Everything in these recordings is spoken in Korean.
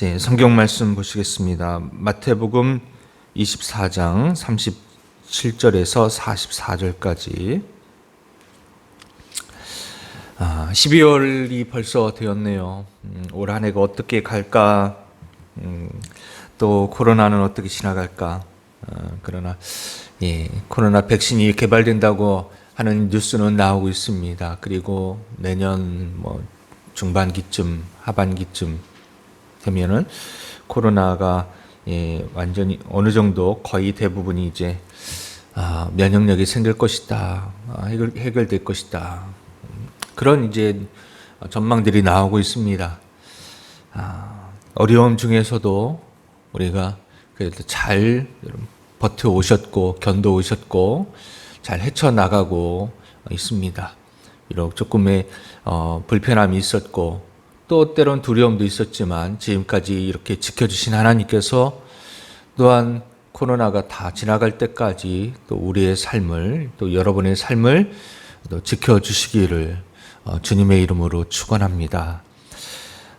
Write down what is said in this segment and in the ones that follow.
네, 성경 말씀 보시겠습니다. 마태복음 24장 37절에서 44절까지. 아, 12월이 벌써 되었네요. 음, 올한 해가 어떻게 갈까? 음, 또 코로나는 어떻게 지나갈까? 어, 그러나 예, 코로나 백신이 개발된다고 하는 뉴스는 나오고 있습니다. 그리고 내년 뭐 중반기쯤, 하반기쯤 되면은 코로나가 예, 완전히 어느 정도 거의 대부분이 이제 아, 면역력이 생길 것이다, 아, 해결, 해결될 것이다. 음, 그런 이제 전망들이 나오고 있습니다. 아, 어려움 중에서도 우리가 그래도 잘 버텨 오셨고 견뎌 오셨고 잘 헤쳐 나가고 있습니다. 비록 조금의 어, 불편함이 있었고 또 때론 두려움도 있었지만 지금까지 이렇게 지켜주신 하나님께서 또한 코로나가 다 지나갈 때까지 또 우리의 삶을 또 여러분의 삶을 또 지켜주시기를 어, 주님의 이름으로 축원합니다.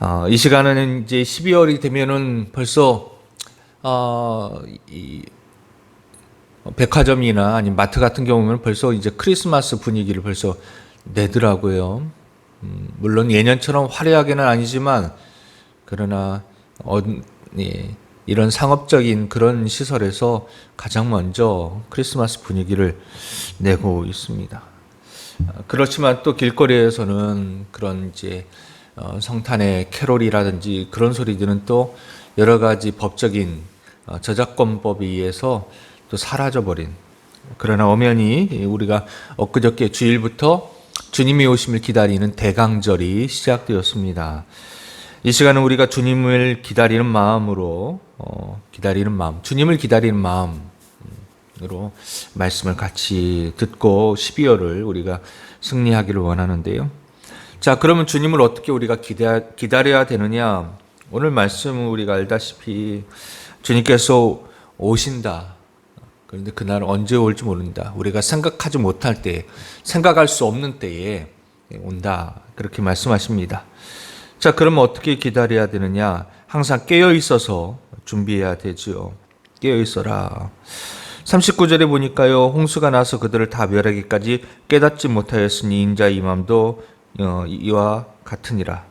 어, 이 시간은 이제 12월이 되면은 벌써 어, 이 백화점이나 아니면 마트 같은 경우는 벌써 이제 크리스마스 분위기를 벌써 내더라고요. 음, 물론 예년처럼 화려하게는 아니지만 그러나 어, 예, 이런 상업적인 그런 시설에서 가장 먼저 크리스마스 분위기를 내고 있습니다. 아, 그렇지만 또 길거리에서는 그런 이제 어, 성탄의 캐롤이라든지 그런 소리들은 또 여러 가지 법적인 어, 저작권법에 의해서 또 사라져버린 그러나 엄연히 우리가 엊그저께 주일부터 주님이 오심을 기다리는 대강절이 시작되었습니다. 이 시간은 우리가 주님을 기다리는 마음으로 어, 기다리는 마음, 주님을 기다리는 마음으로 말씀을 같이 듣고 12월을 우리가 승리하기를 원하는데요. 자, 그러면 주님을 어떻게 우리가 기다, 기다려야 되느냐? 오늘 말씀은 우리가 알다시피 주님께서 오신다. 그런데 그날은 언제 올지 모른다. 우리가 생각하지 못할 때, 생각할 수 없는 때에 온다. 그렇게 말씀하십니다. 자, 그러면 어떻게 기다려야 되느냐? 항상 깨어 있어서 준비해야 되지요. 깨어 있어라. 39절에 보니까요, 홍수가 나서 그들을 다 멸하기까지 깨닫지 못하였으니 인자 이맘도 어, 이와 같으니라.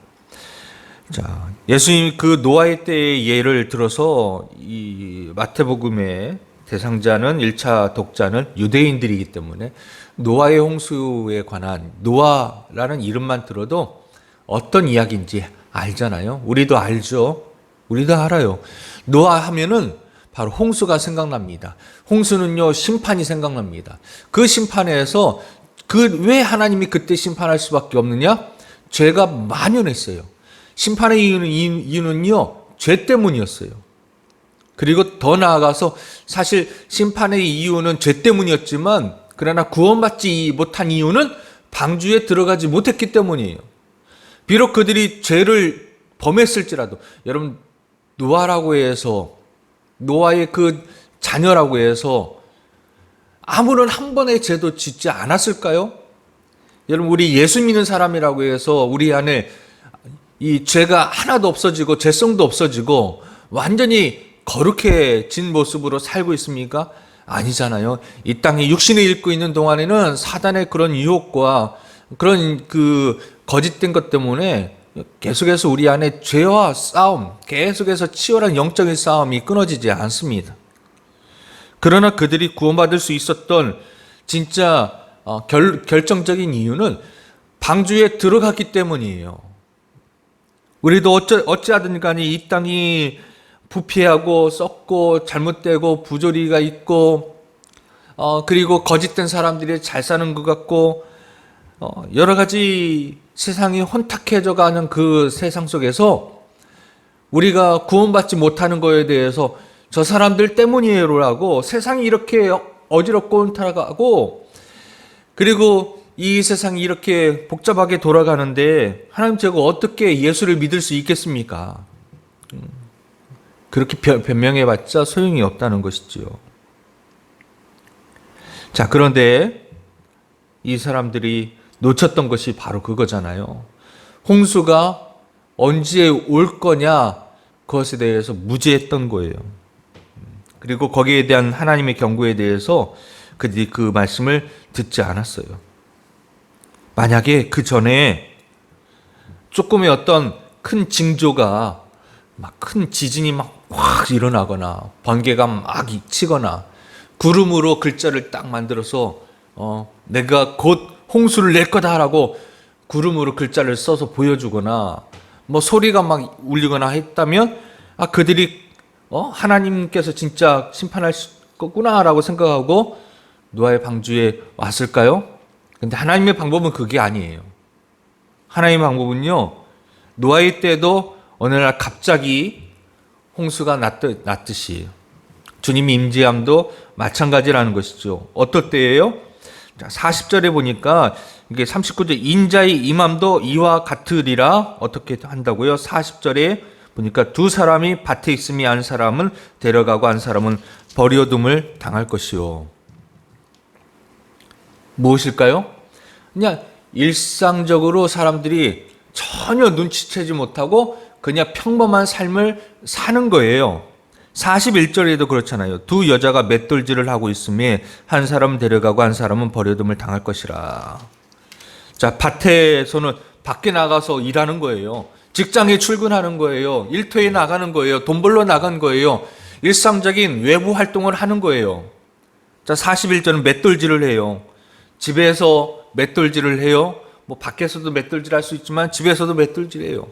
자, 예수님 그 노아의 때의 예를 들어서 이 마태복음의 대상자는 1차 독자는 유대인들이기 때문에 노아의 홍수에 관한 노아라는 이름만 들어도 어떤 이야기인지 알잖아요. 우리도 알죠. 우리도 알아요. 노아 하면은 바로 홍수가 생각납니다. 홍수는요, 심판이 생각납니다. 그 심판에서 그 왜 하나님이 그때 심판할 수밖에 없느냐? 죄가 만연했어요. 심판의 이유는, 이유는요, 죄 때문이었어요. 그리고 더 나아가서 사실 심판의 이유는 죄 때문이었지만 그러나 구원받지 못한 이유는 방주에 들어가지 못했기 때문이에요. 비록 그들이 죄를 범했을지라도 여러분 노아라고 해서 노아의 그 자녀라고 해서 아무런 한 번의 죄도 짓지 않았을까요? 여러분 우리 예수 믿는 사람이라고 해서 우리 안에 이 죄가 하나도 없어지고 죄성도 없어지고 완전히 거룩해진 모습으로 살고 있습니까? 아니잖아요. 이 땅에 육신을 입고 있는 동안에는 사단의 그런 유혹과 그런 그 거짓된 것 때문에 계속해서 우리 안에 죄와 싸움, 계속해서 치열한 영적인 싸움이 끊어지지 않습니다. 그러나 그들이 구원받을 수 있었던 진짜 어, 결, 결정적인 이유는 방주에 들어갔기 때문이에요. 우리도 어찌, 어찌하든 간에 이 땅이 부패하고 썩고 잘못되고 부조리가 있고 어, 그리고 거짓된 사람들이 잘 사는 것 같고 어, 여러 가지 세상이 혼탁해져 가는 그 세상 속에서 우리가 구원받지 못하는 거에 대해서 저 사람들 때문이에요라고 세상이 이렇게 어지럽고 혼탁하고 그리고 이 세상이 이렇게 복잡하게 돌아가는데 하나님 제가 어떻게 예수를 믿을 수 있겠습니까? 음, 그렇게 변명해봤자 소용이 없다는 것이지요. 자, 그런데 이 사람들이 놓쳤던 것이 바로 그거잖아요. 홍수가 언제 올 거냐? 그것에 대해서 무지했던 거예요. 그리고 거기에 대한 하나님의 경고에 대해서 그들이 그 말씀을 듣지 않았어요. 만약에 그 전에 조금의 어떤 큰 징조가 막 큰 지진이 막 확 일어나거나 번개가 막 치거나 구름으로 글자를 딱 만들어서 어 내가 곧 홍수를 낼 거다라고 구름으로 글자를 써서 보여주거나 뭐 소리가 막 울리거나 했다면 아 그들이 어 하나님께서 진짜 심판할 거구나라고 생각하고 노아의 방주에 왔을까요? 근데 하나님의 방법은 그게 아니에요. 하나님의 방법은요. 노아의 때도 어느 날 갑자기 홍수가 났듯, 났듯이 주님이 임재함도 마찬가지라는 것이죠. 어떨 때예요? 자, 40절에 보니까 이게 39절 인자의 임함도 이와 같으리라 어떻게 한다고요? 40절에 보니까 두 사람이 밭에 있음이 한 사람은 데려가고 한 사람은 버려둠을 당할 것이요. 무엇일까요? 그냥 일상적으로 사람들이 전혀 눈치채지 못하고 그냥 평범한 삶을 사는 거예요. 41절에도 그렇잖아요. 두 여자가 맷돌질을 하고 있음에 한 사람은 데려가고 한 사람은 버려둠을 당할 것이라. 자, 밭에서는 밖에 나가서 일하는 거예요. 직장에 출근하는 거예요. 일터에 나가는 거예요. 돈 벌러 나간 거예요. 일상적인 외부 활동을 하는 거예요. 자, 41절은 맷돌질을 해요. 집에서 맷돌질을 해요. 뭐 밖에서도 맷돌질 할 수 있지만 집에서도 맷돌질 해요.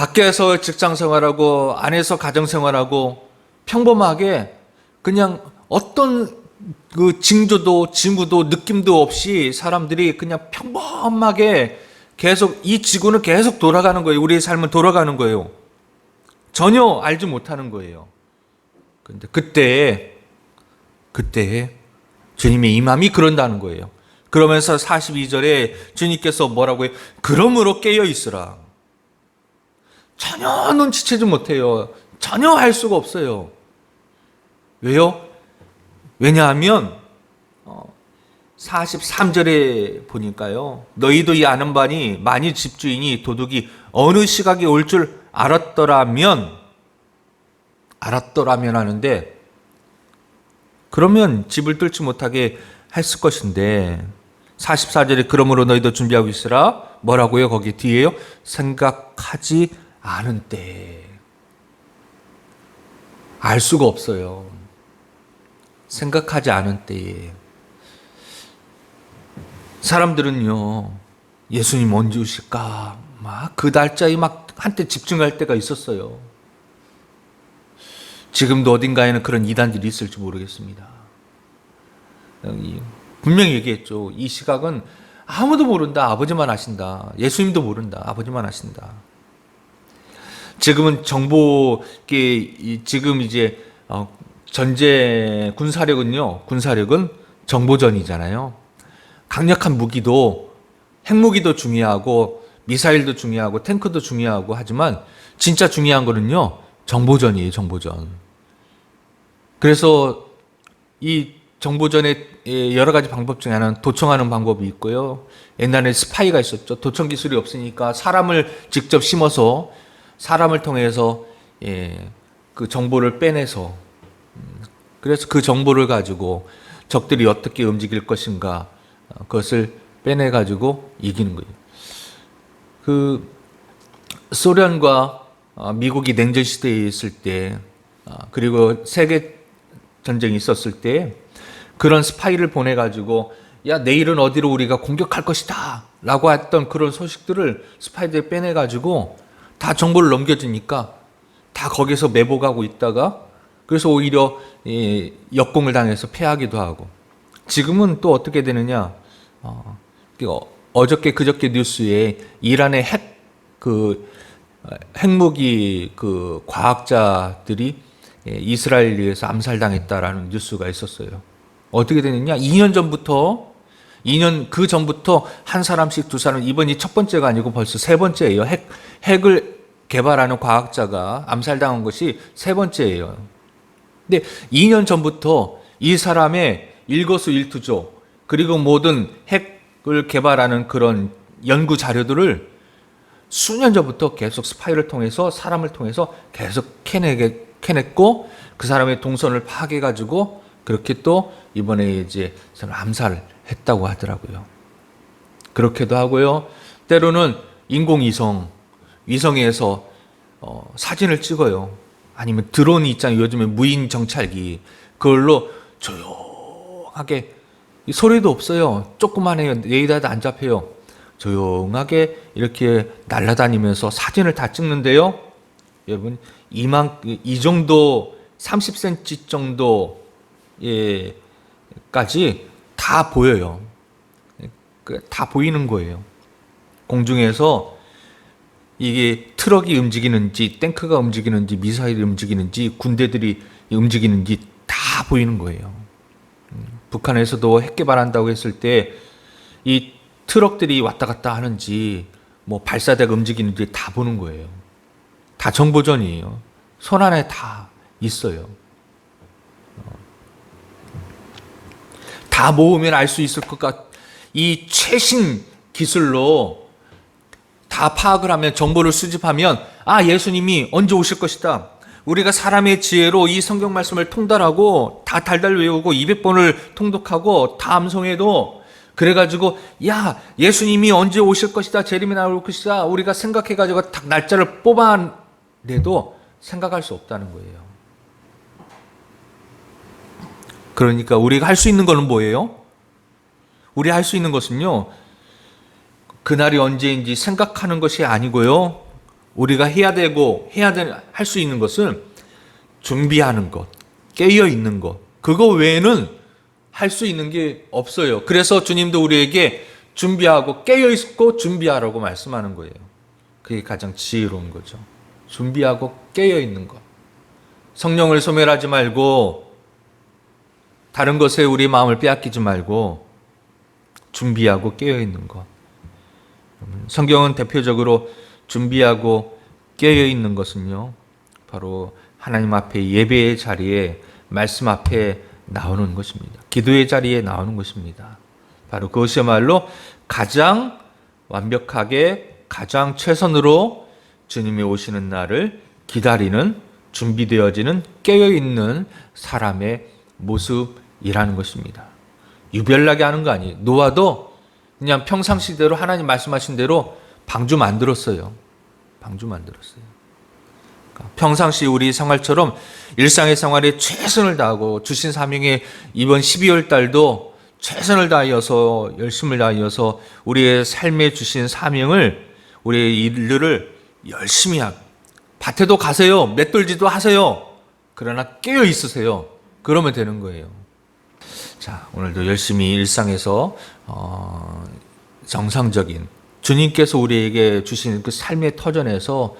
밖에서 직장 생활하고 안에서 가정 생활하고 평범하게 그냥 어떤 그 징조도 징후도 느낌도 없이 사람들이 그냥 평범하게 계속 이 지구는 계속 돌아가는 거예요. 우리의 삶은 돌아가는 거예요. 전혀 알지 못하는 거예요. 근데 그때 그때 주님의 임함이 그런다는 거예요. 그러면서 42절에 주님께서 뭐라고 해요? 그러므로 깨어 있으라. 전혀 눈치채지 못해요. 전혀 알 수가 없어요. 왜요? 왜냐하면 43절에 보니까요. 너희도 이 아는 바니 만일 집주인이 도둑이 어느 시각에 올 줄 알았더라면 알았더라면 하는데 그러면 집을 뚫지 못하게 했을 것인데 44절에 그러므로 너희도 준비하고 있으라 뭐라고요? 거기 뒤에요. 생각하지 않은 때. 알 수가 없어요. 생각하지 않은 때에. 사람들은요, 예수님 언제 오실까? 막 그 날짜에 막 한때 집중할 때가 있었어요. 지금도 어딘가에는 그런 이단들이 있을지 모르겠습니다. 분명히 얘기했죠. 이 시각은 아무도 모른다. 아버지만 아신다. 예수님도 모른다. 아버지만 아신다. 지금은 정보, 지금 이제 어, 전제 군사력은요, 군사력은 정보전이잖아요. 강력한 무기도 핵무기도 중요하고 미사일도 중요하고 탱크도 중요하고 하지만 진짜 중요한 거는요, 정보전이에요, 정보전. 그래서 이 정보전의 여러 가지 방법 중에 하나는 도청하는 방법이 있고요. 옛날에 스파이가 있었죠. 도청 기술이 없으니까 사람을 직접 심어서 사람을 통해서 예, 그 정보를 빼내서 음, 그래서 그 정보를 가지고 적들이 어떻게 움직일 것인가 어, 그것을 빼내 가지고 이기는 거예요. 그 소련과 어, 미국이 냉전 시대에 있을 때 어, 그리고 세계 전쟁이 있었을 때 그런 스파이를 보내 가지고 야 내일은 어디로 우리가 공격할 것이다라고 했던 그런 소식들을 스파이들이 빼내 가지고 다 정보를 넘겨주니까 다 거기서 매복하고 있다가 그래서 오히려 역공을 당해서 패하기도 하고 지금은 또 어떻게 되느냐 어, 어저께 그저께 뉴스에 이란의 핵 그 핵무기 그 과학자들이 이스라엘에서 암살당했다라는 뉴스가 있었어요. 어떻게 되느냐? 2년 전부터 2년 그 전부터 한 사람씩 두 사람 이번이 첫 번째가 아니고 벌써 세 번째예요. 핵 핵을 개발하는 과학자가 암살당한 것이 세 번째예요. 근데 2년 전부터 이 사람의 일거수일투조 그리고 모든 핵을 개발하는 그런 연구 자료들을 수년 전부터 계속 스파이를 통해서 사람을 통해서 계속 캐내게 캐냈고 그 사람의 동선을 파악해 가지고 그렇게 또 이번에 이제 암살을 했다고 하더라고요. 그렇게도 하고요. 때로는 인공위성 위성에서 어, 사진을 찍어요. 아니면 드론 있잖아요. 요즘에 무인 정찰기 그걸로 조용하게 이 소리도 없어요. 조그만해요. 레이더도 안 잡혀요. 조용하게 이렇게 날아다니면서 사진을 다 찍는데요. 여러분 이만 이 정도 30cm 정도 예까지 다 보여요. 그다 보이는 거예요. 공중에서 이게 트럭이 움직이는지 탱크가 움직이는지 미사일이 움직이는지 군대들이 움직이는지 다 보이는 거예요. 음, 북한에서도 핵 개발한다고 했을 때 이 트럭들이 왔다 갔다 하는지 뭐 발사대가 움직이는지 다 보는 거예요. 다 정보전이에요. 손 안에 다 있어요. 다 모으면 알 수 있을 것 같. 이 최신 기술로 다 파악을 하면 정보를 수집하면 아 예수님이 언제 오실 것이다. 우리가 사람의 지혜로 이 성경 말씀을 통달하고 다 달달 외우고 200번을 통독하고 다 암송해도 그래가지고 야 예수님이 언제 오실 것이다 재림이 나올 것이다 우리가 생각해가지고 딱 날짜를 뽑아내도 생각할 수 없다는 거예요. 그러니까 우리가 할 수 있는 거는 뭐예요? 우리 할 수 있는 것은요. 그날이 언제인지 생각하는 것이 아니고요. 우리가 해야 되고 해야 할 수 있는 것은 준비하는 것, 깨어 있는 것. 그거 외에는 할 수 있는 게 없어요. 그래서 주님도 우리에게 준비하고 깨어 있고 준비하라고 말씀하는 거예요. 그게 가장 지혜로운 거죠. 준비하고 깨어 있는 것. 성령을 소멸하지 말고 다른 것에 우리 마음을 빼앗기지 말고 준비하고 깨어 있는 것. 성경은 대표적으로 준비하고 깨어 있는 것은요. 바로 하나님 앞에 예배의 자리에 말씀 앞에 나오는 것입니다. 기도의 자리에 나오는 것입니다. 바로 그것이야말로 가장 완벽하게 가장 최선으로 주님이 오시는 날을 기다리는 준비되어지는 깨어 있는 사람의 모습 이라는 것입니다. 유별나게 하는 거 아니에요. 노아도 그냥 평상시대로 하나님 말씀하신 대로 방주 만들었어요. 방주 만들었어요. 그러니까 평상시 우리 생활처럼 일상의 생활에 최선을 다하고 주신 사명에 이번 12월 달도 최선을 다하여서 열심을 다하여서 우리의 삶에 주신 사명을 우리의 일들을 열심히 하고 밭에도 가세요. 맷돌지도 하세요. 그러나 깨어 있으세요. 그러면 되는 거예요. 자, 오늘도 열심히 일상에서 어, 정상적인 주님께서 우리에게 주신 그 삶의 터전에서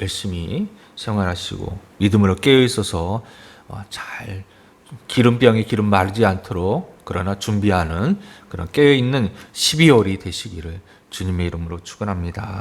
열심히 생활하시고 믿음으로 깨어 있어서 어, 잘 기름병에 기름 마르지 않도록 그러나 준비하는 그런 깨어 있는 12월이 되시기를 주님의 이름으로 축원합니다.